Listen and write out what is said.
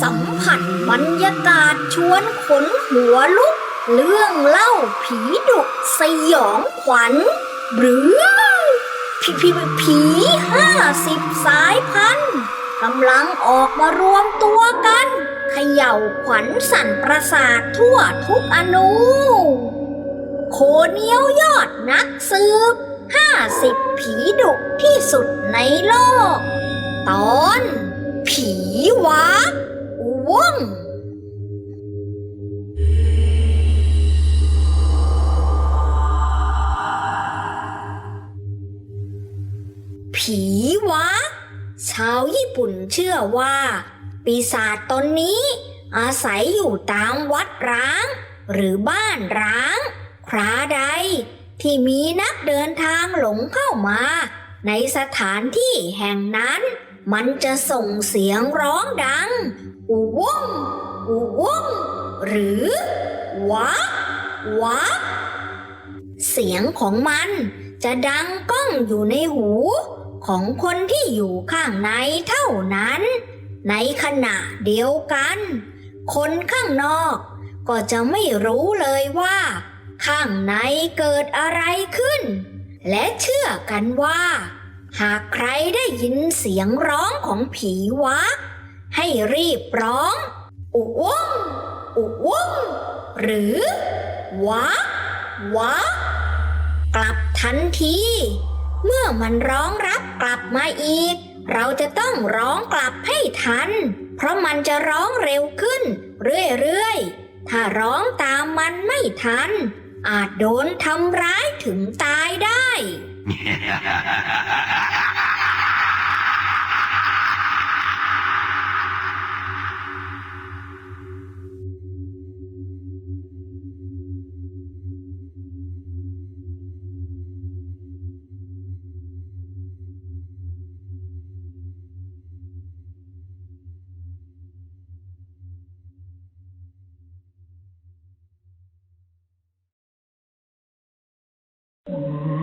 สัมผัสบรรยากาศชวนขนหัวลุก เรื่องเล่าผีดุสยองขวัญ หรือผีผีผีห้าสิบสายพันธุ์กำลังออกมารวมตัวกันเขย่าขวัญสั่นประสาททั่วทุกอนูโคเนียวยอดนักสืบห้าสิบผีดุที่สุดในโลก ตอน ผีวัก วง ผีวักชาวญี่ปุ่นเชื่อว่า ปีศาจตนนี้ อาศัยอยู่ตามวัดร้าง หรือบ้านร้าง คราใด ที่มีนักเดินทางหลงเข้ามา ในสถานที่แห่งนั้น มันจะส่งเสียงร้องดัง อูวงอูวงหรือวักวักเสียงของมันจะดังก้องอยู่ในหูของคนที่อยู่ข้างในเท่านั้น ในขณะเดียวกัน คนข้างนอกก็จะไม่รู้เลยว่า ข้างในเกิดอะไรขึ้น และเชื่อกันว่า หากใครได้ยินเสียงร้องของผีวักให้รีบร้อง อุวงอุวงหรือวักวักกลับทันที เมื่อมันร้องรับกลับมาอีก เราจะต้องร้องกลับให้ทัน เพราะมันจะร้องเร็วขึ้น เรื่อยๆ ถ้าร้องตามมันไม่ทัน อาจโดนทำร้ายถึงตายได้ อ